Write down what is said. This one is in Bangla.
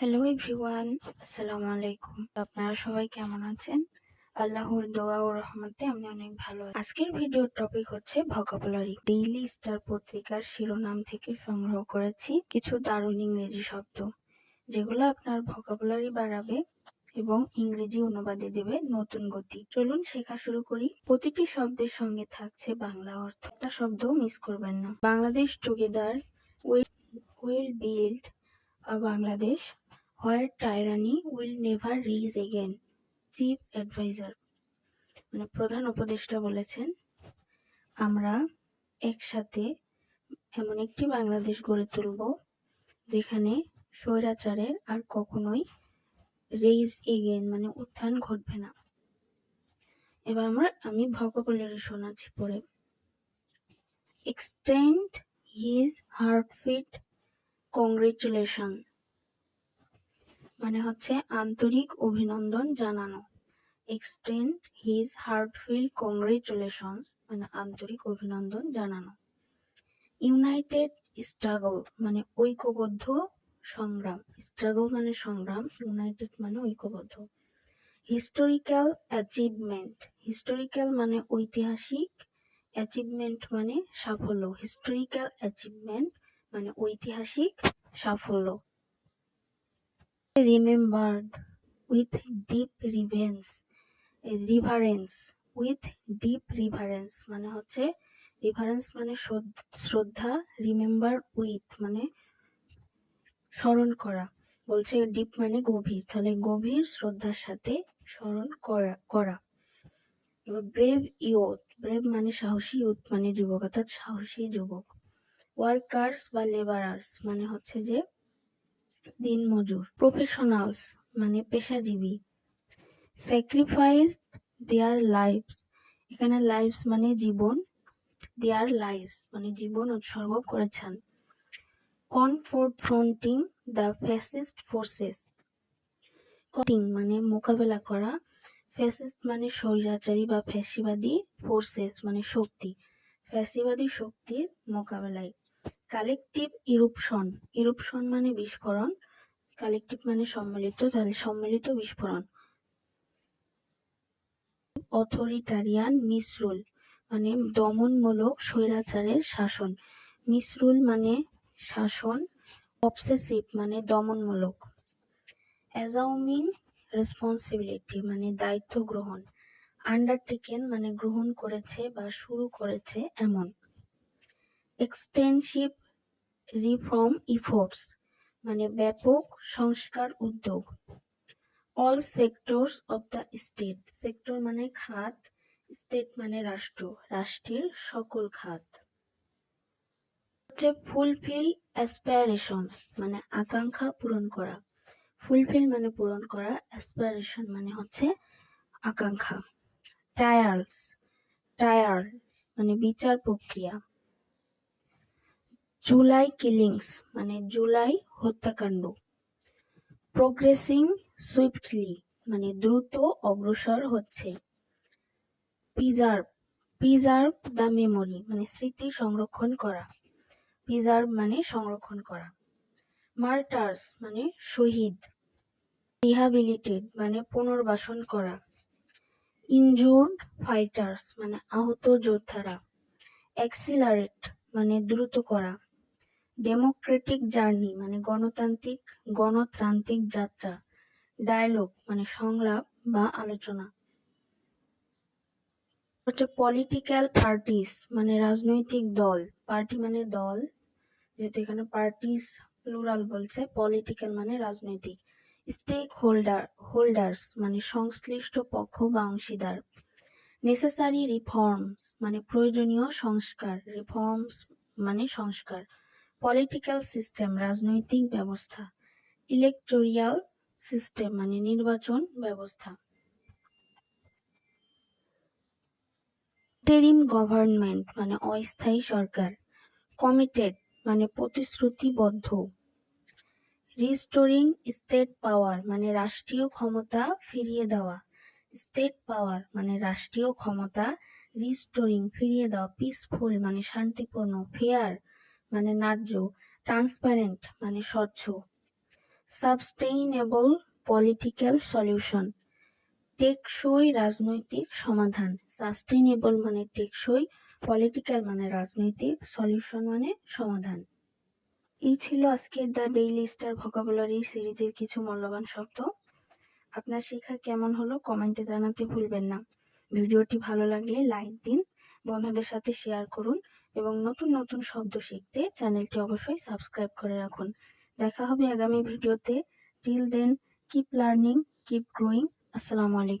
হ্যালো এভরিওয়ান আসসালামু আলাইকুম আপনারা সবাই কেমন আছেন? আল্লাহর দোয়া ও রহমতে আমি অনেক ভালো। আজকের ভিডিওর টপিক হচ্ছে ভোকাবুলারি ডেইলি স্টার পত্রিকার শিরোনাম থেকে সংগ্রহ করেছি কিছু দারুণ ইংরেজি শব্দ, যেগুলো আপনার ভোকাবুলারি বাড়াবে এবং ইংরেজি অনুবাদে দেবে নতুন গতি। চলুন শেখা শুরু করি। প্রতিটি শব্দের সঙ্গে থাকছে বাংলা অর্থ। একটা শব্দও মিস করবেন না। Bangladesh together will will build Bangladesh where tyranny will never rise again chief adviser মানে প্রধান উপদেষ্টা বলেছেন, আমরা একসাথে এমন একটি বাংলাদেশ গড়ে তুলব যেখানে স্বৈরাচারের আর কখনোই রেইজ এগেন মানে উত্থান ঘটবে না। এবার আমরা, আমি ভগবলের শোনাচ্ছি পরে এক্সটেন্ড হিজ হার্টফিট কংগ্রেচুলেশন মানে হচ্ছে আন্তরিক অভিনন্দন জানানো। এক্সটেন্ড হিজ হার্টফিল কংগ্রেচুলেশনস মানে আন্তরিক অভিনন্দন জানানো। ইউনাইটেড স্ট্রাগল মানে ঐক্যবদ্ধ সংগ্রাম। স্ট্রাগল মানে সংগ্রাম ইউনাইটেড মানে ঐক্যবদ্ধ। হিস্টোরিক্যাল অ্যাচিভমেন্ট হিস্টোরিক্যাল মানে ঐতিহাসিক অ্যাচিভমেন্ট মানে সাফল্য। হিস্টোরিক্যাল অ্যাচিভমেন্ট মানে ঐতিহাসিক সাফল্য। Remembered with deep reverence reverence with deep reverence মানে হচ্ছে রিভারেন্স মানে শ্রদ্ধা রিমেম্বার উইথ মানে স্মরণ করা। বলছে ডিপ মানে গভীর, তাহলে গভীর শ্রদ্ধার সাথে স্মরণ করা করা। এবার ব্রেভ ইউথ ব্রেভ মানে সাহসী ইউথ মানে যুবক, অর্থাৎ সাহসী যুবক। ওয়ার্কার্স বা লেবারার্স মানে হচ্ছে যে দিন মজুর প্রফেশনালস মানে পেশাজীবী। স্যাক্রিফাইস দেয়ার লাইফস এখানে লাইফস মানে জীবন দেয়ার লাইফস মানে জীবন উৎসর্গ করেছেন। কনফ্রন্টিং দ্য ফ্যাসিস্ট ফোর্সেস কটিং মানে মোকাবেলা করা। ফ্যাসিস্ট মানে স্বৈরাচারী বা ফ্যাসিবাদী ফোর্সেস মানে শক্তি, ফ্যাসিবাদী শক্তির মোকাবেলায়। কালেকটিভ ইরুপশন ইরুপশন মানে বিস্ফোরণ, কালেকটিভ মানে সম্মিলিত, তাহলে সম্মিলিত বিস্ফোরণ। অথরিটারিয়ান মিসরুল মানে দমনমূলক স্বৈরাচারের শাসন। মিসরুল মানে শাসন, অবসেসিভ মানে দমনমূলক। অ্যাজাউমিং রেসপন্সিবিলিটি মানে দায়িত্ব গ্রহণ। আন্ডারটেকেন মানে গ্রহণ করেছে বা শুরু করেছে এমন। এক্সটেনসিভ রিফর্ম ইফোর্টস মানে ব্যাপক সংস্কার উদ্যোগ। All sectors of the state sector মানে খাত স্টেট মানে রাষ্ট্র, রাষ্ট্রের সকল খাত। হচ্ছে ফুলফিল অ্যাসপায়ারেশন মানে আকাঙ্ক্ষা পূরণ করা। ফুলফিল মানে পূরণ করা অ্যাসপায়ারেশন মানে হচ্ছে আকাঙ্ক্ষা। ট্রায়ালস ট্রায়ালস মানে বিচার প্রক্রিয়া। জুলাই কিলিংস মানে জুলাই হত্যাকাণ্ড। প্রোগ্রেসিং সুইফটলি মানে দ্রুত অগ্রসর হচ্ছে। প্রিজার্ভ প্রিজার্ভ দ্য মেমোরি মানে স্মৃতি সংরক্ষণ করা। প্রিজার্ভ মানে সংরক্ষণ করা। মার্টার্স মানে শহীদ। রিহাবিলিটেড মানে পুনর্বাসন করা। ইনজুর্ড ফাইটার্স মানে আহত যোদ্ধারা। অ্যাক্সিলারেট মানে দ্রুত করা। ডেমোক্রেটিক জার্নি মানে গণতান্ত্রিক গণতান্ত্রিক যাত্রা। ডায়লগ মানে সংলাপ বা আলোচনা। হচ্ছে পলিটিক্যাল পার্টিস মানে রাজনৈতিক দল। পার্টি মানে দল, যেহেতু এখানে পার্টিস প্লুরাল বলছে পলিটিক্যাল মানে রাজনৈতিক। স্টেক হোল্ডার হোল্ডার্স মানে সংশ্লিষ্ট পক্ষ বা অংশীদার। নেসেসারি রিফর্মস মানে প্রয়োজনীয় সংস্কার। রিফর্মস মানে সংস্কার। পলিটিক্যাল সিস্টেম রাজনৈতিক ব্যবস্থা ইলেকটোরিয়াল সিস্টেম মানে নির্বাচন ব্যবস্থা। টেরিম গভর্নমেন্ট মানে অস্থায়ী সরকার কমিটেড মানে প্রতিশ্রুতিবদ্ধ। রিস্টোরিং স্টেট পাওয়ার মানে রাষ্ট্রীয় ক্ষমতা ফিরিয়ে দেওয়া। স্টেট পাওয়ার মানে রাষ্ট্রীয় ক্ষমতা রিস্টোরিং ফিরিয়ে দেওয়া। পিসফুল মানে শান্তিপূর্ণ ফেয়ার মানে ন্যায্য ট্রান্সপারেন্ট মানে স্বচ্ছ। সাবস্টেইনেবল পলিটিক্যাল সলিউশন টেকসই রাজনৈতিক সমাধান। সাস্টেইনেবল মানে টেকসই পলিটিক্যাল মানে রাজনৈতিক সলিউশন মানে সমাধান। এই ছিল আজকের দ্য ডেইলি স্টার ভোকাবুলারি সিরিজের কিছু মূল্যবান শব্দ। আপনার শেখা কেমন হলো কমেন্টে জানাতে ভুলবেন না। ভিডিওটি ভালো লাগলে লাইক দিন, বন্ধুদের সাথে শেয়ার করুন। এবং নতুন নতুন শব্দ শিখতে চ্যানেলটি অবশ্যই সাবস্ক্রাইব করে রাখুন। দেখা হবে আগামী ভিডিওতে। Till then keep learning keep growing আসসালামু আলাইকুম।